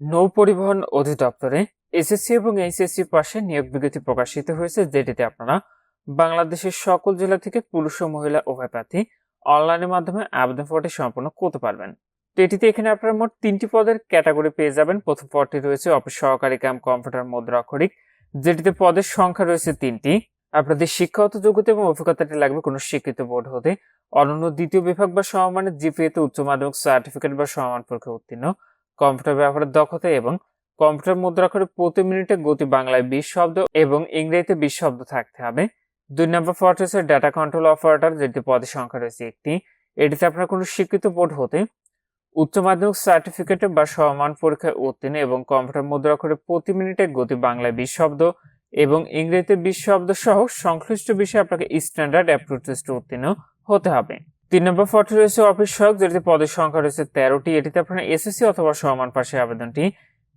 নৌ পরিবহন অধিদপ্তরে এসএসসি এবং এইচএসসি পাশে নিয়োগ বিজ্ঞপ্তি প্রকাশিত হয়েছে, যেটিতে আপনারা বাংলাদেশের সকল জেলা থেকে পুরুষ ও মহিলা উভয় প্রার্থী অনলাইনের মাধ্যমে আবেদন পদটি সম্পন্ন করতে পারবেন। এটিতে এখানে আপনারা মোট তিনটি পদের ক্যাটাগরি পেয়ে যাবেন। প্রথম পদটি রয়েছে অফিস সহকারী কাম, কম্পিউটার মুদ্রাক্ষরিক যেটিতে পদের সংখ্যা রয়েছে তিনটি। আপনাদের শিক্ষাগত যোগ্যতা এবং অভিজ্ঞতাটি লাগবে কোনো স্বীকৃত বোর্ড হতে। অনন্য দ্বিতীয় বিভাগ বা সমমানের জিপিএতে উচ্চ মাধ্যমিক সার্টিফিকেট বা সমান পরীক্ষা উত্তীর্ণ। কম্পিউটার ব্যবহারের দক্ষতা এবং কম্পিউটার মুদ্রাক্ষরে প্রতি মিনিটে গতি বাংলায় বিশ শব্দ এবং ইংরেজিতে বিশ শব্দ থাকতে হবে। দুই নম্বর পদ ডাটা কন্ট্রোল অপারেটর যেটি পদের সংখ্যা রয়েছে একটি। এটিতে আপনার কোনো স্বীকৃত বোর্ড হতে উচ্চ মাধ্যমিক সার্টিফিকেটে বা সমান পরীক্ষায় উত্তীর্ণ এবং কম্পিউটার মুদ্রাক্ষরে প্রতি মিনিটে গতি বাংলায় বিশ শব্দ এবং ইংরেজিতে বিশ শব্দ সহ সংশ্লিষ্ট বিষয়ে আপনাকে স্ট্যান্ডার্ড অ্যাপ্রুভ টেস্টে উত্তীর্ণ হতে হবে। তিন নম্বর পদটি রয়েছে অফিস সহায়ক, যেটিতে পদের সংখ্যা রয়েছে তেরোটি। এটিতে আপনারা এসএসসি অথবা সমান পাশে আবেদনটি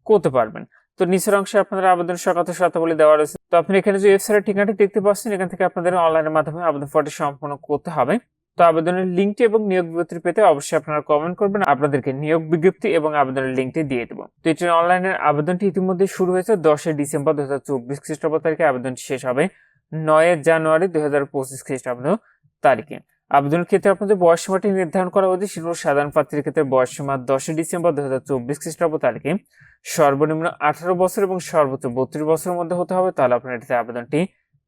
করতে পারবেন। তো নিচের অংশে আপনাদের আবেদন সংক্রান্ত শর্তাবলী দেওয়া রয়েছে। তো আপনি এখানে যে ওয়েবসাইটের ঠিকানাটি দেখতে পাচ্ছেন, এখান থেকে আপনাদের অনলাইনের মাধ্যমে আবেদন ফর্মটি সম্পূর্ণ করতে হবে। তো আবেদনের লিঙ্কটি এবং নিয়োগ বিজ্ঞপ্তি পেতে অবশ্যই আপনারা কমেন্ট করবেন, আপনাদেরকে নিয়োগ বিজ্ঞপ্তি এবং আবেদনের লিঙ্কটি দিয়ে দেবো। তো এটির অনলাইনের আবেদনটি ইতিমধ্যে শুরু হয়েছে দশই ডিসেম্বর দু হাজার চব্বিশ খ্রিস্টাব্দ তারিখে। আবেদনটি শেষ হবে নয় জানুয়ারি দু হাজার পঁচিশ খ্রিস্টাব্দ তারিখে। আবেদনের ক্ষেত্রে আপনাদের বয়সসীমাটি নির্ধারণ করা হয়েছে সেগুলো সাধারণ প্রার্থীর ক্ষেত্রে বয়স সীমা দশই ডিসেম্বর দু হাজার চব্বিশ খ্রিস্টাব্দ তারিখে। সর্বনিম্ন আঠারো বছর এবং সর্বোচ্চ বত্রিশ বছরের মধ্যে হতে হবে, তাহলে আপনারা এটিতে আবেদনটি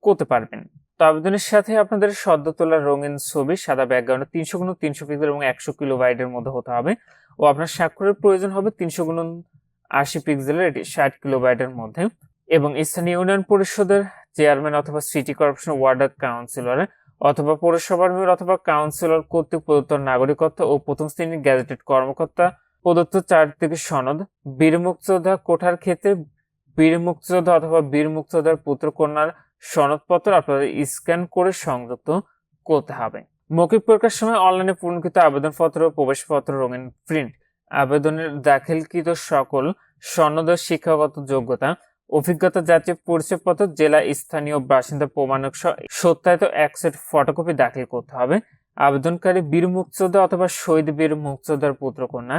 করতে পারবেন। তো আবেদনের সাথে আপনাদের সদ্য তোলা রঙিন ছবি, সাদা ব্যাকগ্রাউন্ডে তিনশো গুণ তিনশো পিক্সেল এবং একশো কিলো বাইটের মধ্যে হতে হবে ও আপনার স্বাক্ষরের প্রয়োজন হবে তিনশো গুণ আশি পিক্সেলের এটি ষাট কিলো বাইটের মধ্যে। এবং স্থানীয় ইউনিয়ন পরিষদের চেয়ারম্যান অথবা সিটি কর্পোরেশন ওয়ার্ড কাউন্সিলরের অথবা পৌরসভার মেয়র অথবা কাউন্সিলর কর্তৃক প্রদত্ত নাগরিকত্ব ও প্রথম শ্রেণির গ্যাজেটেড কর্মকর্তা প্রদত্ত চার থেকে সনদ বীর কোঠার ক্ষেত্রে বীর অথবা বীর মুক্তিযোদ্ধার পুত্র কন্যার সনদপত্র আপনাদের স্ক্যান করে সংযুক্ত করতে হবে। মৌখিক পরীক্ষার সময় অনলাইনে পূরণকৃত আবেদনপত্র প্রবেশপত্র রঙিন প্রিন্ট আবেদনের দাখিলকৃত সকল সনদ শিক্ষাগত যোগ্যতা অভিজ্ঞতা জাতীয় পরিচয়পত্র, জেলা স্থানীয় বাসিন্দা প্রমাণক সত্যায়িত এক সেট ফটোকপি দাখিল করতে হবে। আবেদনকারী বীর মুক্তিযোদ্ধা অথবা শহীদ বীর মুক্তিযোদ্ধার পুত্রকন্যা,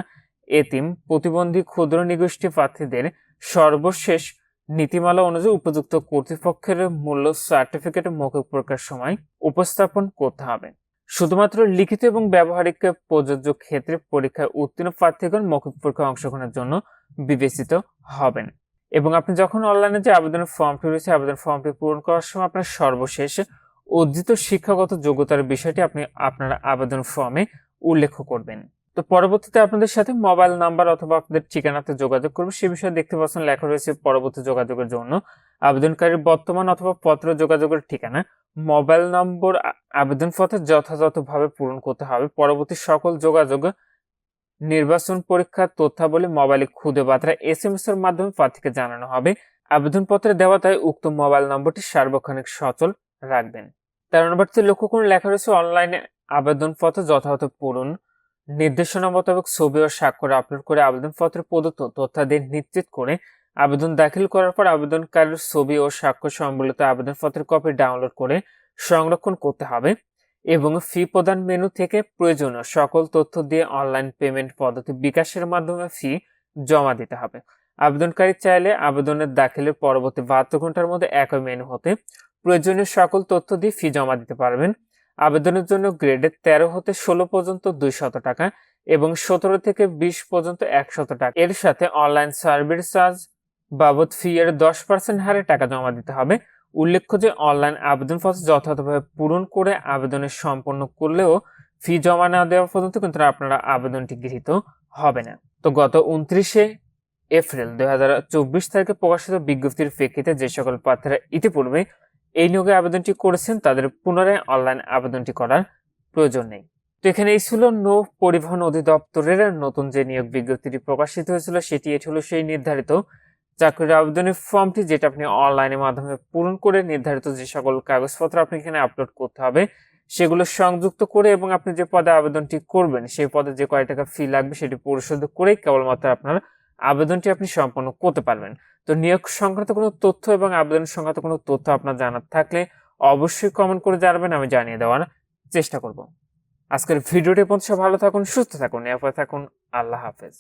এতিম, প্রতিবন্ধী ক্ষুদ্র নিগোষ্ঠী প্রার্থীদের সর্বশেষ নীতিমালা অনুযায়ী উপযুক্ত কর্তৃপক্ষের মূল্য সার্টিফিকেট মৌখিক পরীক্ষার সময় উপস্থাপন করতে হবে। শুধুমাত্র লিখিত এবং ব্যবহারিক প্রযোজ্য ক্ষেত্রে পরীক্ষায় উত্তীর্ণ প্রার্থীগণ মৌখিক পরীক্ষায় অংশগ্রহণের জন্য বিবেচিত হবেন। এবং আপনি যখন অনলাইনে যে আবেদনের ফর্মটি রয়েছে আবেদন ফর্মটি পূরণ করার সময় আপনার সর্বশেষ অর্জিত শিক্ষাগত যোগ্যতার বিষয়টি আপনি আপনার আবেদন ফর্মে উল্লেখ করবেন। তো পরবর্তীতে আপনাদের সাথে মোবাইল নাম্বার অথবা আপনাদের ঠিকানাতে যোগাযোগ করবে। সে বিষয়ে দেখতে পাচ্ছেন লেখা রয়েছে পরবর্তী যোগাযোগের জন্য। আবেদনকারীর বর্তমান অথবা পত্র যোগাযোগের ঠিকানা মোবাইল নম্বর আবেদনপত্রে যথাযথভাবে পূরণ করতে হবে। পরবর্তী সকল যোগাযোগ নির্বাচন পরীক্ষার তথ্যাবলী মোবাইলে খুদে বার্তা এস এম এস এর মাধ্যমে প্রার্থীকে জানানো হবে। আবেদনপত্রে দেওয়া তাই উক্ত মোবাইল নম্বরটি সার্বক্ষণিক সচল রাখবেন। তেরো নম্বরটি লক্ষ্য করুন লেখা রয়েছে অনলাইনে আবেদনপত্র যথাযথ পূরণ। নির্দেশনা মোতাবেক ছবি ও স্বাক্ষর আপলোড করে আবেদনপত্রে প্রদত্ত তথ্যাদি নিশ্চিত করে আবেদন দাখিল করার পর আবেদনকারীর ছবি ও স্বাক্ষর সম্বলিত আবেদনপত্রের কপি ডাউনলোড করে সংরক্ষণ করতে হবে। এবং ফি প্রদান মেনু থেকে প্রয়োজনীয় সকল তথ্য দিয়ে অনলাইন পেমেন্ট পদ্ধতি বিকাশের মাধ্যমে ফি জমা দিতে হবে। আবেদনকারী চাইলে আবেদনের দাখিলের পরবর্তী বাহাত্তর ঘণ্টার মধ্যে একই মেনু হতে প্রয়োজনীয় সকল তথ্য দিয়ে ফি জমা দিতে পারবেন। আবেদনের জন্য গ্রেডে তেরো হতে ষোলো পর্যন্ত দুইশত টাকা এবং সতেরো থেকে বিশ পর্যন্ত একশত টাকা। এর সাথে অনলাইন সার্ভিস চার্জ বাবদ ফি এর দশ পার্সেন্ট হারে টাকা জমা দিতে হবে। উল্লেখ্য যে অনলাইন আবেদনপত্র যথাযথভাবে পূরণ করে আবেদনের সম্পন্ন করলেও ফি জমা না দেওয়া পর্যন্ত কিন্তু আপনারা আবেদনটি গৃহীত হবে না। তো গত উনত্রিশে এপ্রিল দুই হাজার চব্বিশ তারিখে প্রকাশিত বিজ্ঞপ্তির প্রেক্ষিতে যে সকল প্রার্থীরা ইতিপূর্বে এই নিয়োগে আবেদনটি করেছেন, তাদের পুনরায় অনলাইন আবেদনটি করার প্রয়োজন নেই। তো এখানে এই ছিল নৌ পরিবহন অধিদপ্তরের নতুন যে নিয়োগ বিজ্ঞপ্তিটি প্রকাশিত হয়েছিল, সেটি এটি হলো সেই নির্ধারিত চাকরির আবেদনের ফর্মটি যেটা আপনি অনলাইনের মাধ্যমে পূরণ করে নির্ধারিত যে সকল কাগজপত্র আপনি এখানে আপলোড করতে হবে, সেগুলো সংযুক্ত করে এবং আপনি যে পদে আবেদনটি করবেন, সেই পদে যে কয় টাকা ফি লাগবে সেটি পরিশোধ করেই কেবলমাত্র আপনার আবেদনটি আপনি সম্পন্ন করতে পারবেন। তো নিয়োগ সংক্রান্ত কোনো তথ্য এবং আবেদন সংক্রান্ত কোনো তথ্য আপনার জানার থাকলে অবশ্যই কমেন্ট করে জানাবেন, আমি জানিয়ে দেওয়ার চেষ্টা করব। আজকের ভিডিওটি পর্যন্ত ভালো থাকুন, সুস্থ থাকুন এরপর থাকুন, আল্লাহ হাফেজ।